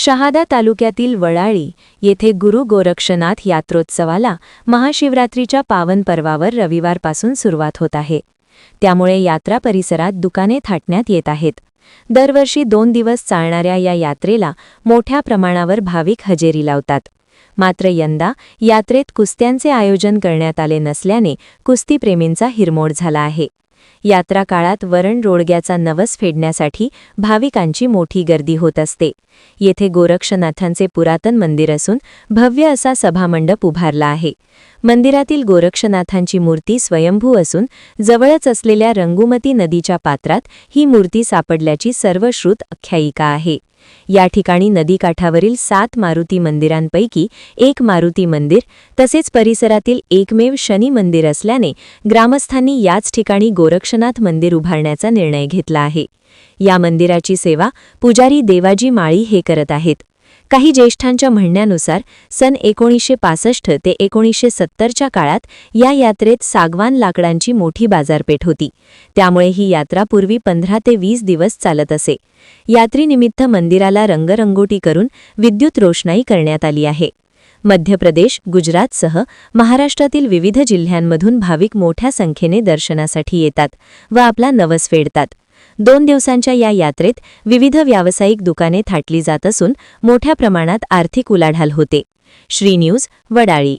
शहादा तालुक्यातील वळाळी येथे गुरु गोरक्षनाथ यात्रोत्सवाला महाशिवरात्रीच्या पावन पर्वावर रविवारपासून सुरुवात होत आहे. त्यामुळे यात्रा परिसरात दुकाने थाटण्यात येत आहेत. दरवर्षी दोन दिवस चालणाऱ्या या यात्रेला मोठ्या प्रमाणावर भाविक हजेरी लावतात. मात्र यंदा यात्रेत कुस्त्यांचे आयोजन करण्यात आले नसल्याने कुस्तीप्रेमींचा हिरमोड झाला आहे. यात्रा काळात वरण रोडग्याचा नवस फेडण्यासाठी भाविकांची मोठी गर्दी होत असते. येथे गोरक्षनाथांचे पुरातन मंदिर असून भव्य असा सभामंडप उभारला आहे. मंदिरातील गोरक्षनाथांची मूर्ती स्वयंभू असून जवळच असलेल्या रंगुमती नदीच्या पात्रात ही मूर्ती सापडल्याची सर्वश्रुत आख्यायिका आहे. या ठिकाणी नदीकाठावरील सात मारुती मंदिरांपैकी एक मारुती मंदिर तसेच परिसरातील एकमेव शनी मंदिर असल्याने ग्रामस्थांनी याच ठिकाणी गोरक्षनाथ मंदिर उभारण्याचा निर्णय घेतला आहे. या मंदिराची सेवा पुजारी देवाजी माळी हे करत आहेत. काही ज्येष्ठांच्या म्हणण्यानुसार सन एकोणीसशे पासष्ट ते एकोणीसशे सत्तरच्या काळात या यात्रेत सागवान लाकडांची मोठी बाजारपेठ होती. त्यामुळे ही यात्रा पूर्वी पंधरा ते वीस दिवस चालत असे. यात्रेनिमित्त मंदिराला रंगरंगोटी करून विद्युत रोषणाई करण्यात आली आहे. मध्य प्रदेश गुजरातसह महाराष्ट्रातील विविध जिल्ह्यांमधून भाविक मोठ्या संख्येने दर्शनासाठी येतात व आपला नवस फेडतात. दोन दिवसांच्या या यात्रेत विविध व्यावसायिक दुकाने थाटली जात असून मोठ्या प्रमाणात आर्थिक उलाढाल होते. श्री न्यूज वडाळी.